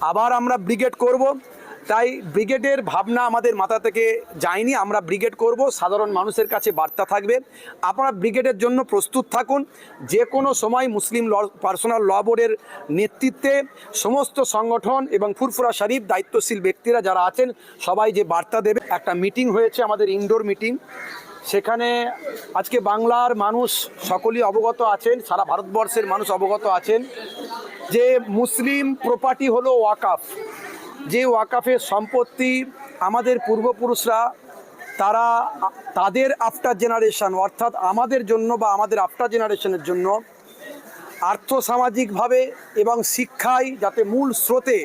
আবার আমরা ব্রিগেড করব। তাই ব্রিগেডের ভাবনা আমাদের মাথা থেকে যায়নি। আমরা ব্রিগেড করব। সাধারণ মানুষের কাছে বার্তা থাকবে। আপনারা ব্রিগেডের জন্য প্রস্তুত থাকুন। যে কোনো সময় মুসলিম ল পার্সোনাল ল বোর্ডের নেতৃত্বে সমস্ত সংগঠন এবং ফুরফুরা শরীফ দায়িত্বশীল ব্যক্তিরা যারা আছেন, সবাই যে বার্তা দেবে। একটা মিটিং হয়েছে আমাদের ইনডোর মিটিং। সেখানে আজকে বাংলার মানুষ সকলেই অবগত আছেন, সারা ভারতবর্ষের মানুষ অবগত আছেন। যে মুসলিম প্রপার্টি হলো ওয়াকাফ। যে ওয়াকাফের সম্পত্তি আমাদের পূর্বপুরুষরা, তারা তাদের আফটার জেনারেশন অর্থাৎ আমাদের জন্য বা আমাদের আফটার জেনারেশনের জন্য আর্থসামাজিকভাবে এবং শিক্ষায় যাতে মূল স্রোতে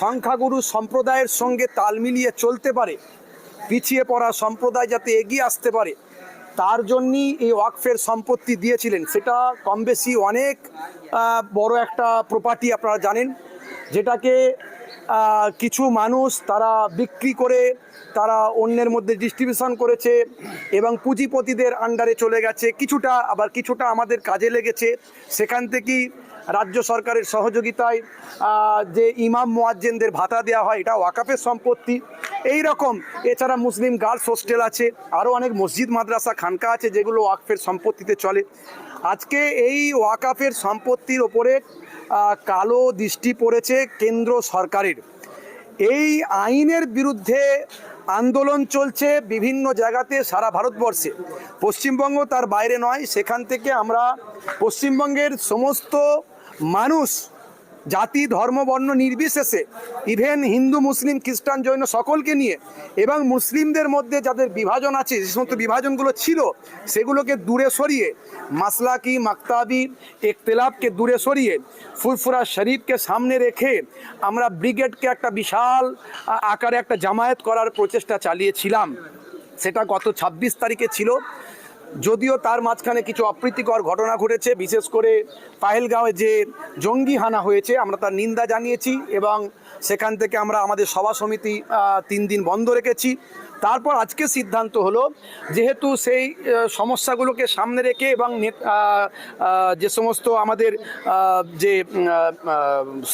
সংখ্যাগুরু সম্প্রদায়ের সঙ্গে তাল মিলিয়ে চলতে পারে, পিছিয়ে পড়া সম্প্রদায় যাতে এগিয়ে আসতে পারে তার জন্যই এই ওয়াকফের সম্পত্তি দিয়েছিলেন। সেটা কম বেশি অনেক বড় একটা প্রপার্টি আপনারা জানেন, যেটাকে কিছু মানুষ তারা বিক্রি করে, তারা অন্যের মধ্যে ডিস্ট্রিবিউশন করেছে এবং পুঁজিপতিদের আন্ডারে চলে গেছে। কিছুটা আবার কিছুটা আমাদের কাজে লেগেছে। সেখান থেকেই রাজ্য সরকারের সহযোগিতায় যে ইমাম মোয়াজ্জেনদের ভাতা দেওয়া হয়, এটা ওয়াকাফের সম্পত্তি। এই রকম, এছাড়া মুসলিম গার্লস হোস্টেল আছে আরও অনেক মসজিদ, মাদ্রাসা, খানকা আছে, যেগুলো ওয়াকফের সম্পত্তিতে চলে। আজকে এই ওয়াকাফের সম্পত্তির ওপরে কালো দৃষ্টি পড়েছে কেন্দ্র সরকারের। এই আইনের বিরুদ্ধে আন্দোলন চলছে বিভিন্ন জায়গাতে সারা ভারতবর্ষে। পশ্চিমবঙ্গ তার বাইরে নয়, সেখান থেকে আমরা পশ্চিমবঙ্গের সমস্ত মানুষ, জাতি, ধর্ম, বর্ণ নির্বিশেষে ইভেন হিন্দু, মুসলিম, খ্রিস্টান, জৈন সকলকে নিয়ে এবং মুসলিমদের মধ্যে যাদের বিভাজন আছে, যে সমস্ত বিভাজনগুলো ছিল, সেগুলোকে দূরে সরিয়ে, মাসলাকি, মাকতাবি একতেলাপকে দূরে সরিয়ে, ফুরফুরা শরীফকে সামনে রেখে আমরা ব্রিগেডকে একটা বিশাল আকারে একটা জামায়াত করার প্রচেষ্টা চালিয়েছিলাম। সেটা গত ছাব্বিশ তারিখে ছিল। যদিও তার মাঝখানে কিছু অপ্রীতিকর ঘটনা ঘটেছে, বিশেষ করে পাহেলগাঁওয়ে যে জঙ্গি হানা হয়েছে, আমরা তার নিন্দা জানিয়েছি এবং সেখান থেকে আমরা আমাদের সভা সমিতি তিন দিন বন্ধ রেখেছি। তারপর আজকে সিদ্ধান্ত হলো যেহেতু সেই সমস্যাগুলোকে সামনে রেখে এবং যে সমস্ত আমাদের যে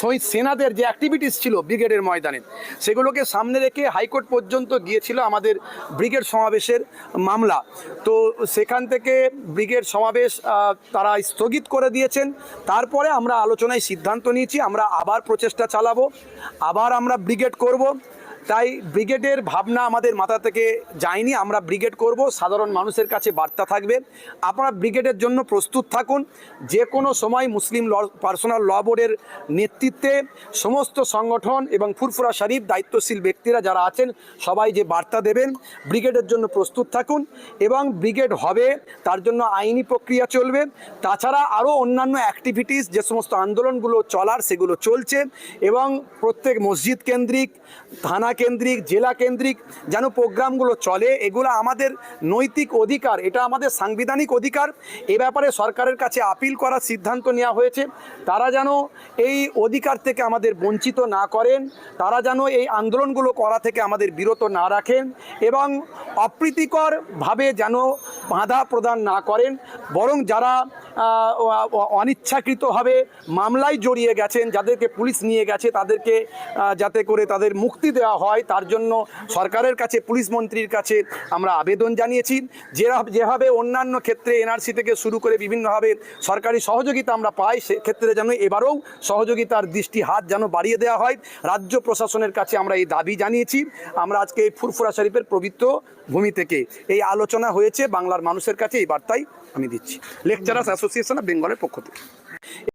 শহীদ সেনাদের যে অ্যাক্টিভিটিস ছিল ব্রিগেডের ময়দানে, সেগুলোকে সামনে রেখে হাইকোর্ট পর্যন্ত গিয়েছিল আমাদের ব্রিগেড সমাবেশের মামলা। তো সেখান থেকে ব্রিগেড সমাবেশ তারা স্থগিত করে দিয়েছেন। তারপরে আমরা আলোচনায় সিদ্ধান্ত নিয়েছি, আমরা আবার প্রচেষ্টা চালাবো, আবার আমরা ব্রিগেড করব। তাই ব্রিগেডের ভাবনা আমাদের মাথা থেকে যায়নি, আমরা ব্রিগেড করব, সাধারণ মানুষের কাছে বার্তা থাকবে। আপনারা ব্রিগেডের জন্য প্রস্তুত থাকুন, যে কোনো সময় মুসলিম ল, পার্সোনাল ল বোর্ডের নেতৃত্বে সমস্ত সংগঠন এবং ফুরফুরা শরীফ দায়িত্বশীল ব্যক্তিরা যারা আছেন, সবাই যে বার্তা দেবেন, ব্রিগেডের জন্য প্রস্তুত থাকুন এবং ব্রিগেড হবে, তার জন্য আইনি প্রক্রিয়া চলবে। তাছাড়া আরও অন্যান্য অ্যাক্টিভিটিস যে সমস্ত আন্দোলনগুলো চলার, সেগুলো চলছে এবং প্রত্যেক মসজিদ কেন্দ্রিক, থানা কেন্দ্রিক জেলা কেন্দ্রিক যেন প্রোগ্রামগুলো চলে, এগুলো আমাদের নৈতিক অধিকার, এটা আমাদের সাংবিধানিক অধিকার। এ ব্যাপারে সরকারের কাছে আপিল করার সিদ্ধান্ত নেওয়া হয়েছে। তারা যেন এই অধিকার থেকে আমাদের বঞ্চিত না করেন, তারা যেন এই আন্দোলনগুলো করা থেকে আমাদের বিরত না রাখেন এবং অপ্রীতিকরভাবে যেন বাধা প্রদান না করেন, বরং যারা অনিচ্ছাকৃতভাবে মামলায় জড়িয়ে গেছেন, যাদেরকে পুলিশ নিয়ে গেছে, তাদেরকে যাতে করে তাদের মুক্তি দেওয়া হয়, তার জন্য সরকারের কাছে, পুলিশ মন্ত্রীর কাছে আমরা আবেদন জানিয়েছি। যেরা- যেভাবে অন্যান্য ক্ষেত্রে এনআরসি থেকে শুরু করে বিভিন্নভাবে সরকারি সহযোগিতা আমরা পাই সেক্ষেত্রে যেন এবারেও সহযোগিতার দৃষ্টি হাত যেন বাড়িয়ে দেওয়া হয়, রাজ্য প্রশাসনের কাছে আমরা এই দাবি জানিয়েছি। আমরা আজকে এই ফুরফুরা শরীফের পবিত্র ভূমি থেকে এই আলোচনা হয়েছে। বাংলার মানুষের কাছে এই বার্তাই আমি দিচ্ছি। লেকচারার্স অ্যাসোসিয়েশন অফ বেঙ্গলের পক্ষ থেকে।